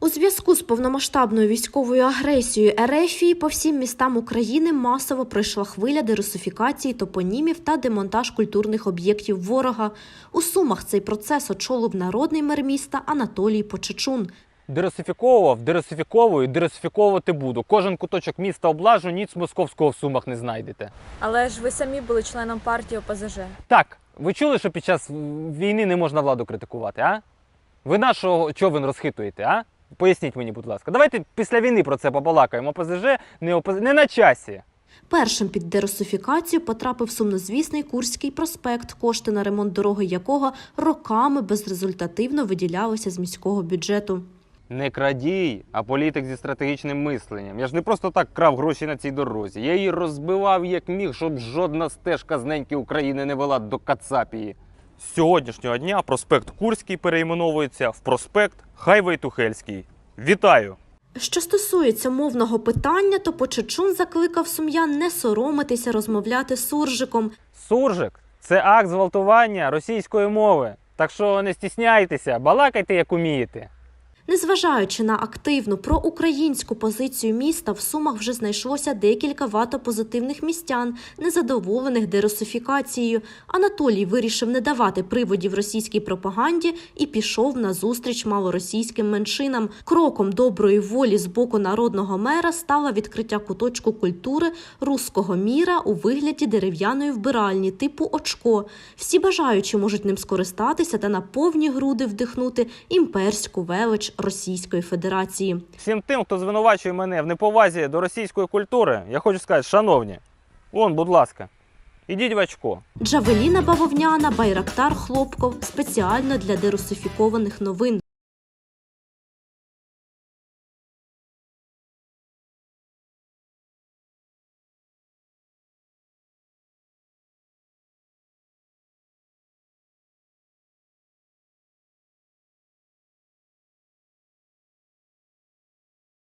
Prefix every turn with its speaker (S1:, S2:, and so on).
S1: У зв'язку з повномасштабною військовою агресією Ерефії по всім містам України масово пройшла хвиля дерусифікації топонімів та демонтаж культурних об'єктів ворога. У Сумах цей процес очолив народний мер міста Анатолій Почечун.
S2: Деросифіковував, деросифіковую, деросифіковувати буду. Кожен куточок міста облажу, ніц московського в сумах не знайдете.
S3: Але ж ви самі були членом партії ОПЗЖ.
S2: Так, ви чули, що під час війни не можна владу критикувати, а? Ви нашого човен розхитуєте, а? Поясніть мені, будь ласка. Давайте після війни про це побалакаємо. ОПЗЖ не, ОПЗ... не на часі.
S1: Першим під дерусифікацію потрапив сумнозвісний Курський проспект, кошти на ремонт дороги якого роками безрезультативно виділялися з міського бюджету.
S2: Не крадій, а політик зі стратегічним мисленням. Я ж не просто так крав гроші на цій дорозі. Я її розбивав як міг, щоб жодна стежка з неньки України не вела до Кацапії.
S4: З сьогоднішнього дня проспект Курський перейменовується в проспект Хайвей-Тухельський. Вітаю!
S1: Що стосується мовного питання, то Почечун закликав сум'ян не соромитися розмовляти з суржиком.
S2: Суржик це акт зґвалтування російської мови. Так що не стісняйтеся, балакайте як умієте.
S1: Незважаючи на активну проукраїнську позицію міста, в Сумах вже знайшлося декілька ватопозитивних містян, незадоволених дерусифікацією. Анатолій вирішив не давати приводів російській пропаганді і пішов на зустріч малоросійським меншинам. Кроком доброї волі з боку народного мера стало відкриття куточку культури руського міра у вигляді дерев'яної вбиральні типу очко. Всі бажаючі можуть ним скористатися та на повні груди вдихнути імперську велич Російської Федерації.
S2: Всім тим, хто звинувачує мене в неповазі до російської культури, я хочу сказати, шановні, вон, будь ласка, ідіть в очко.
S1: Джавеліна бавовняна, Байрактар Хлопков спеціально для дерусифікованих новин.